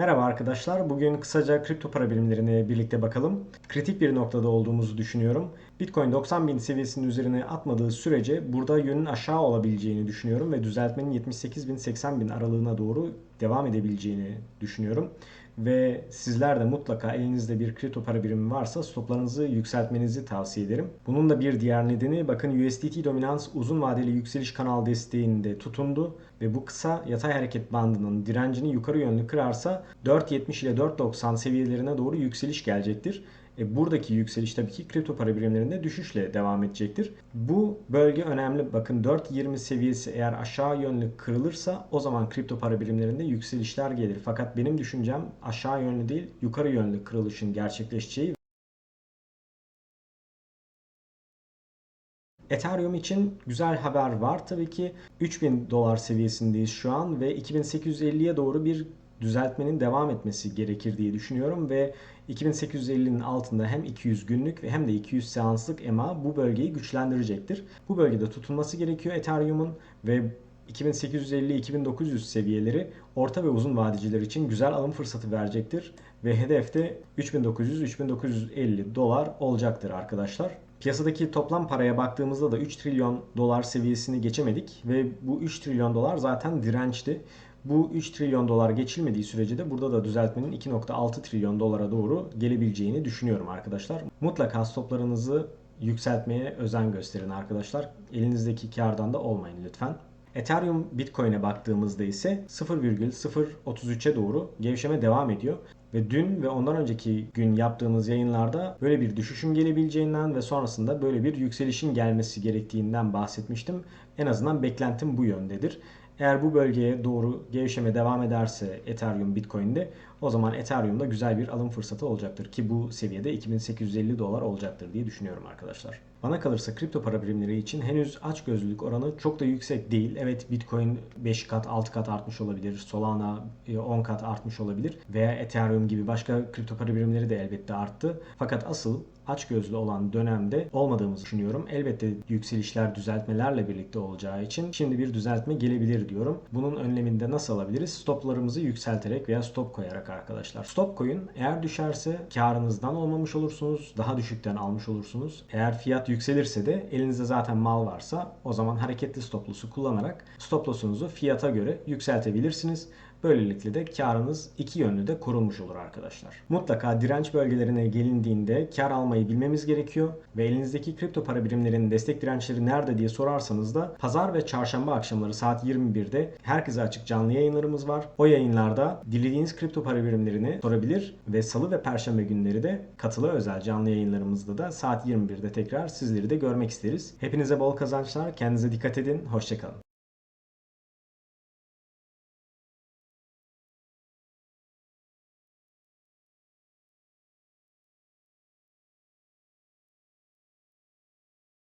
Merhaba arkadaşlar. Bugün kısaca kripto para birimlerine birlikte bakalım. Kritik bir noktada olduğumuzu düşünüyorum. Bitcoin 90 bin seviyesinin üzerine atmadığı sürece burada yönün aşağı olabileceğini düşünüyorum ve düzeltmenin 78 bin 80 bin aralığına doğru devam edebileceğini düşünüyorum. Ve sizler de mutlaka elinizde bir kripto para birimi varsa stoplarınızı yükseltmenizi tavsiye ederim. Bunun da bir diğer nedeni bakın USDT dominans uzun vadeli yükseliş kanal desteğinde tutundu ve bu kısa yatay hareket bandının direncini yukarı yönlü kırarsa 4.70 ile 4.90 seviyelerine doğru yükseliş gelecektir. E, buradaki yükseliş tabii ki kripto para birimlerinde düşüşle devam edecektir. Bu bölge önemli. Bakın 4.20 seviyesi eğer aşağı yönlü kırılırsa o zaman kripto para birimlerinde yükselişler gelir. Fakat benim düşüncem aşağı yönlü değil yukarı yönlü kırılışın gerçekleşeceği Ethereum için güzel haber var. Tabii ki 3000 dolar seviyesindeyiz şu an ve 2850'ye doğru bir düzeltmenin devam etmesi gerekir diye düşünüyorum ve 2850'nin altında hem 200 günlük ve hem de 200 seanslık EMA bu bölgeyi güçlendirecektir. Bu bölgede tutulması gerekiyor Ethereum'un ve 2850-2900 seviyeleri orta ve uzun vadiciler için güzel alım fırsatı verecektir ve hedef de 3900-3950 dolar olacaktır arkadaşlar. Piyasadaki toplam paraya baktığımızda da 3 trilyon dolar seviyesini geçemedik ve bu 3 trilyon dolar zaten dirençti. Bu 3 trilyon dolar geçilmediği sürece de burada da düzeltmenin 2.6 trilyon dolara doğru gelebileceğini düşünüyorum arkadaşlar. Mutlaka stoplarınızı yükseltmeye özen gösterin arkadaşlar. Elinizdeki kardan da olmayın lütfen. Ethereum Bitcoin'e baktığımızda ise 0,033'e doğru gevşeme devam ediyor. Ve dün ve ondan önceki gün yaptığımız yayınlarda böyle bir düşüşün gelebileceğinden ve sonrasında böyle bir yükselişin gelmesi gerektiğinden bahsetmiştim. En azından beklentim bu yöndedir. Eğer bu bölgeye doğru gevşeme devam ederse Ethereum Bitcoin'de o zaman Ethereum'da güzel bir alım fırsatı olacaktır ki bu seviyede 2850 dolar olacaktır diye düşünüyorum arkadaşlar. Bana kalırsa kripto para birimleri için henüz aç gözlülük oranı çok da yüksek değil. Evet Bitcoin 5 kat 6 kat artmış olabilir. Solana 10 kat artmış olabilir. Veya Ethereum gibi başka kripto para birimleri de elbette arttı. Fakat asıl açgözlü olan dönemde olmadığımızı düşünüyorum. Elbette yükselişler düzeltmelerle birlikte olacağı için şimdi bir düzeltme gelebilir diyorum. Bunun önleminde nasıl alabiliriz? Stoplarımızı yükselterek veya stop koyarak arkadaşlar. Stop koyun. Eğer düşerse karınızdan olmamış olursunuz. Daha düşükten almış olursunuz. Eğer fiyat yükselirse de elinizde zaten mal varsa o zaman hareketli stop kullanarak stop loss'unuzu fiyata göre yükseltebilirsiniz. Böylelikle de karınız iki yönlü de korunmuş olur arkadaşlar. Mutlaka direnç bölgelerine gelindiğinde kar almayı bilmemiz gerekiyor ve elinizdeki kripto para birimlerinin destek dirençleri nerede diye sorarsanız da pazar ve çarşamba akşamları saat 21'de herkese açık canlı yayınlarımız var. O yayınlarda dilediğiniz kripto para birimlerini sorabilir ve salı ve perşembe günleri de katılı özel canlı yayınlarımızda da saat 21'de tekrar sizleri de görmek isteriz. Hepinize bol kazançlar. Kendinize dikkat edin. Hoşçakalın.